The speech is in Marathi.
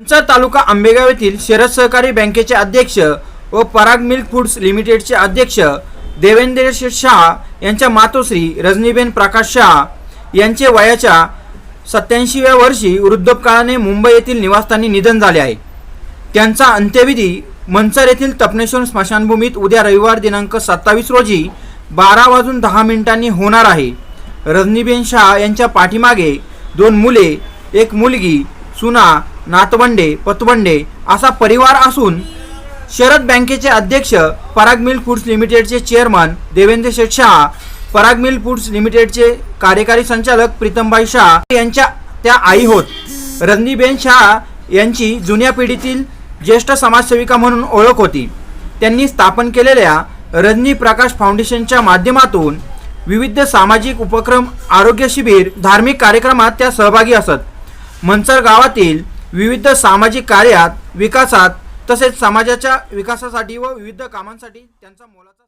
मंचर तालुका आंबेगाव येथील शरद सहकारी बँकेचे अध्यक्ष व पराग मिल्क फूड्स लिमिटेडचे अध्यक्ष देवेंद्र शाह यांच्या मातोश्री रजनीबेन प्रकाश शाह यांचे वयाच्या सत्याऐंशीव्या वर्षी वृद्धपकाळाने मुंबई येथील निवासस्थानी निधन झाले आहे. त्यांचा अंत्यविधी मंचर येथील तपनेश्वर स्मशानभूमीत उद्या रविवार दिनांक सत्तावीस रोजी बारा वाजून दहा मिनिटांनी होणार आहे. रजनीबेन शाह यांच्या पाठीमागे दोन मुले एक मुलगी सुना नातवंडे पतवंडे असा परिवार असून शरद बँकेचे अध्यक्ष पराग मिल फूड्स लिमिटेडचे chairman Devendra Sheth Shah Parag mill foods लिमिटेडचे कार्यकारी संचालक प्रीतमबाई शाह यांच्या त्या आई होत. रजनीबेन शाह यांची जुन्या पिढीतील ज्येष्ठ समाजसेविका म्हणून ओळख होती. त्यांनी स्थापन केलेल्या रजनी प्रकाश फाउंडेशनच्या माध्यमातून विविध सामाजिक उपक्रम आरोग्य शिबिर धार्मिक कार्यक्रमात त्या सहभागी असत. मनसर गावातील विविध सामाजिक कार्यात विकासात तसेच समाजाच्या विकासासाठी व विविध कामांसाठी त्यांचा मोलाचा